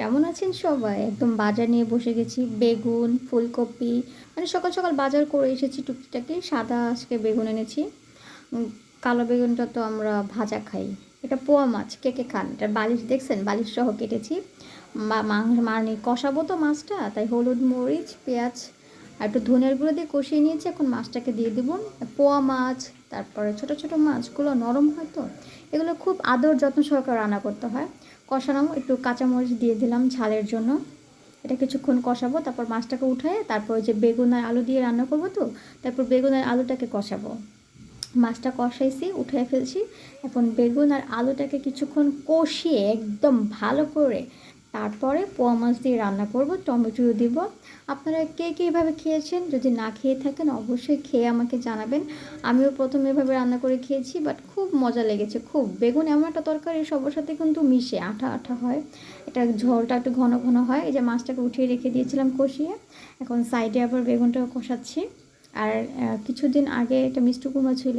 কেমন আছেন সবাই? একদম বাজার নিয়ে বসে গেছি। বেগুন, ফুলকপি মানে সকাল সকাল বাজার করে এসেছি, টুকটাকি সাদা আজকে বেগুন এনেছি। কালো বেগুনটা তো আমরা ভাজা খাই। এটা পোয়া মাছ, কে কে খান? এটা বালিশ, দেখছেন? বালিশ সহ কেটেছি। মানে কষাবো তো মাছটা, তাই হলুদ, মরিচ, পেঁয়াজ আর একটু ধনের গুঁড়ো দিয়ে কষিয়ে নিয়েছি। এখন মাছটাকে দিয়ে দেবো। পোয়া মাছ তারপরে ছোট ছোট মাছগুলো নরম হয় তো, এগুলো খুব আদর যত্ন সহকারে রান্না করতে হয়। কষানো একটু কাঁচামরিচ দিয়ে দিলাম ঝালের জন্য। এটা কিছুক্ষণ কষাবো, তারপর মাছটাকে উঠায় তারপর যে বেগুন আর আলু দিয়ে রান্না করব তো, তারপর বেগুন আর আলুটাকে কষাবো। মাছটা কষাইছি, উঠিয়ে ফেলছি। এখন বেগুন আর আলুটাকে কিছুক্ষণ কষিয়ে একদম ভালো করে তারপরে পোয়া মাছ দিয়ে রান্না করব টমেটো দিব। আপনারা কে কে এভাবে খেয়েছেন? যদি না খেয়ে থাকেন, অবশ্যই খেয়ে আমাকে জানাবেন। আমিও প্রথমে এভাবে রান্না করে খেয়েছি বাট খুব মজা লেগেছে, খুব। বেগুন এমন একটা তরকারি, সবার সাথে কিন্তু মিশে, আঠা আঠা হয়। এটা ঝোলটা একটু ঘন ঘন হয়। এই যে মাছটাকে উঠিয়ে রেখে দিয়েছিলাম কষিয়ে, এখন সাইডে আবার বেগুনটাও কষাচ্ছি। আর কিছুদিন আগে একটা মিষ্টি কুমড়া ছিল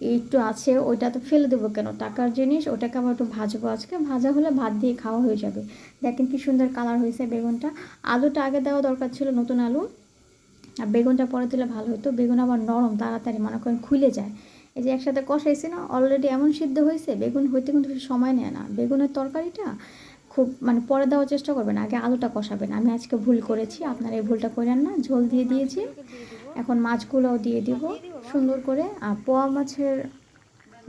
একটু আছে, ওইটা তো ফেলে দেবো কেন? টাকার জিনিস, ওটাকে আবার একটু ভাজবো আজকে। ভাজা হলে ভাত দিয়ে খাওয়া হয়ে যাবে। দেখেন কি সুন্দর কালার হয়েছে বেগুনটা। আলুটা আগে দেওয়া দরকার ছিল নতুন আলু। আর বেগুনটা পরে দিলে ভালো হতো। বেগুন আবার নরম, তাড়াতাড়ি মনে করেন খুলে যায়। এই যে একসাথে কষাইছি না অলরেডি এমন সিদ্ধ হয়েছে, বেগুন হইতে কিন্তু সময় নেয় না। বেগুনের তরকারিটা খুব মানে পরে দেওয়ার চেষ্টা করবেন, আগে আলুটা কষাবেন। আমি আজকে ভুল করেছি, আপনারা এই ভুলটা করেন না। ঝোল দিয়ে দিয়েছি। এখন মাছগুলোও দিয়ে দিব। সুন্দর করে, আর পোয়া মাছের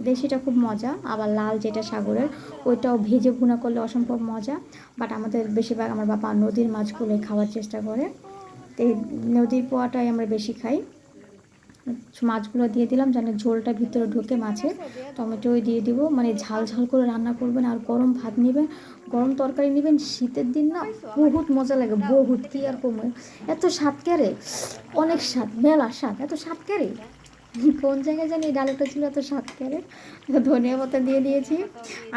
দেশিটা খুব মজা, আবার লাল যেটা সাগরের, ওইটাও ভেজে ভুনা করলে অসম্ভব মজা বাট আমাদের বেশিরভাগ আমার বাবা নদীর মাছগুলোই খাওয়ার চেষ্টা করে। তো এই নদীর পোয়াটাই আমরা বেশি খাই। মাছগুলো দিয়ে দিলাম, যেন ঝোলটা ভিতরে ঢোকে মাছের, টমেটোই দিয়ে দিব মানে ঝাল ঝাল করে রান্না করবেন, আর গরম ভাত নেবেন, গরম তরকারি নেবেন, শীতের দিন না বহুত মজা লাগে, বহুত, কি আর কমে, এত স্বাদ ক্যারে অনেক স্বাদ, মেলা স্বাদ, এত স্বাদ ক্যারে কোন জায়গায় জানি এই ডালটা ছিল, এত স্বাদ ক্যারে ধনিয়া পাতা দিয়ে দিয়েছি।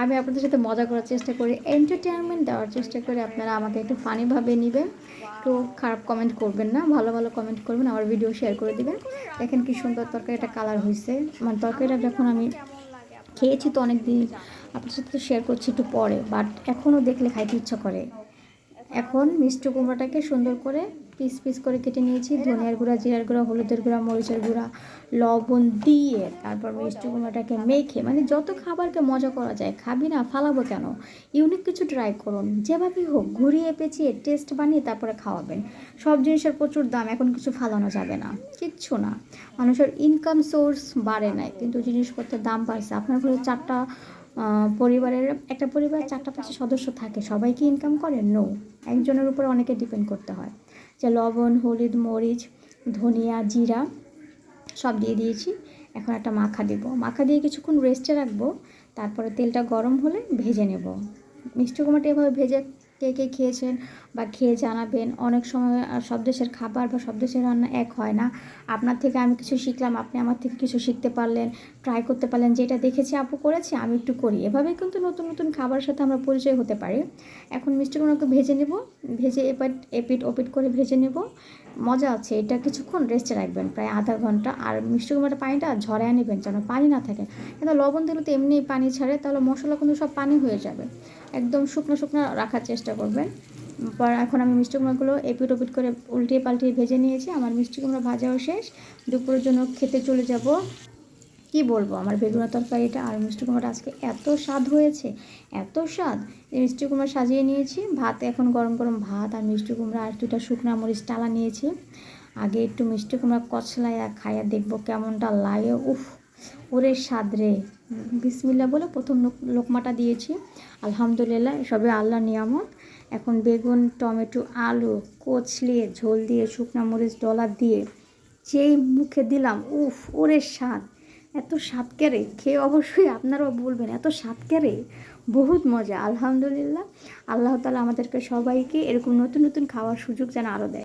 আমি আপনাদের সাথে মজা করার চেষ্টা করি এন্টারটেনমেন্ট দেওয়ার চেষ্টা করি। আপনারা আমাকে একটু ফানিভাবে নেবেন, একটু খারাপ কমেন্ট করবেন না, ভালো ভালো কমেন্ট করবেন, আমার ভিডিও শেয়ার করে দিবেন। দেখেন কি সুন্দর তরকারিটা কালার হয়েছে মানে তরকারিটা যখন আমি খেয়েছি তো অনেক দিন আপনার সাথে তো শেয়ার করছি একটু পরে বাট এখনও দেখলে খাইতে ইচ্ছা করে। এখন মিষ্টি কুমড়াটাকে সুন্দর করে পিস পিস করে কেটে নিয়েছি। ধনিয়ার গুঁড়া, জিরার গুঁড়া, হলুদের গুঁড়া, মরিচের গুঁড়া, লবণ দিয়ে তারপর মিষ্টি কুমড়োটাকে মেখে মানে যত খাবারকে মজা করা যায়, খাবি না, ফালাবো কেন? ইউনিক কিছু ট্রাই করুন। যেভাবেই হোক, ঘুরিয়ে পেঁচিয়ে টেস্ট বানিয়ে তারপরে খাওয়াবেন। সব জিনিসের প্রচুর দাম, এখন কিছু ফালানো যাবে না। কিচ্ছু না। মানুষের ইনকাম সোর্স বাড়ে নাই, কিন্তু জিনিসপত্রের দাম বাড়ছে। আপনার ঘরে চারটা পরিবারের, একটা পরিবার চারটা, পাঁচটা সদস্য থাকে, সবাই কি ইনকাম করে? নো একজনের উপর অনেকে ডিপেন্ড করতে হয়। যে লবণ, হলুদ, মরিচ, ধনিয়া, জিরা সব দিয়ে দিয়েছি। এখন একটা মাখা দেব। মাখা দিয়ে কিছুক্ষণ রেস্টে রাখব। তারপরে তেলটা গরম হলে ভেজে নেব। মিষ্টি কুমড়োটা এভাবে ভেজে কে কে খেয়েছেন বা খেয়ে জানাবেন। অনেক সময় সব দেশের খাবার বা সব দেশের রান্না এক হয় না। আপনার থেকে আমি কিছু শিখলাম, আপনি আমার থেকে কিছু শিখতে পারলেন ট্রাই করতে পারলেন, যেটা দেখেছি আপু করেছি, আমি একটু করি। এভাবে কিন্তু নতুন নতুন খাবারের সাথে আমরা পরিচয় হতে পারি। এখন মিষ্টিগুলোকে ভেজে নেব, ভেজে এপাট, এপিট, ওপিট করে ভেজে নেব। মজা আছে, এটা কিছুক্ষণ রেস্টে রাখবেন, প্রায় আধা ঘণ্টা। আর মিষ্টি কুমড়াটা পানিটা ঝরায় নেবেন যেন পানি না থাকে। কিন্তু লবণ দিলে তো এমনিই পানি ছাড়ে, তাহলে মশলা কিন্তু সব পানি হয়ে যাবে। একদম শুকনো শুকনো রাখার চেষ্টা করবেন। পর এখন আমি মিষ্টি কুমড়াগুলো এপিট ওপিট করে উল্টিয়ে পাল্টিয়ে ভেজে নিয়েছি। আমার মিষ্টি কুমড়া ভাজাও শেষ। দুপুরের জন্য খেতে চলে যাব। কি বলব? আমার বেগুনা তরকারিটা আর মিষ্টি কুমড়োটা আজকে এত স্বাদ হয়েছে, এত স্বাদ। মিষ্টি কুমড়ো সাজিয়ে নিয়েছি, ভাত এখন গরম গরম ভাত আর মিষ্টি কুমড়া আর দুটা শুকনা মরিচ টালা নিয়েছি। আগে একটু মিষ্টি কুমড়া কচলাইয়া খাইয়া দেখব কেমনটা লাগে। উফ, ওরে স্বাদ রে। বিসমিল্লা বলে প্রথম লোক- লোকমাটা দিয়েছি। আলহামদুলিল্লাহ, সবে আল্লাহ নিয়ামত। এখন বেগুন, টমেটো, আলু কচলিয়ে ঝোল দিয়ে শুকনা মরিচ ডলার দিয়ে যেই মুখে দিলাম, উফ, ওরে স্বাদ। এত স্বাদ কেরে খেয়ে অবশ্যই আপনারাও বলবেন এত স্বাদ কেরে বহুত মজা, আলহামদুলিল্লাহ। আল্লাহ তালা আমাদেরকে সবাইকে এরকম নতুন নতুন খাওয়ার সুযোগ যেন আরও দেয়।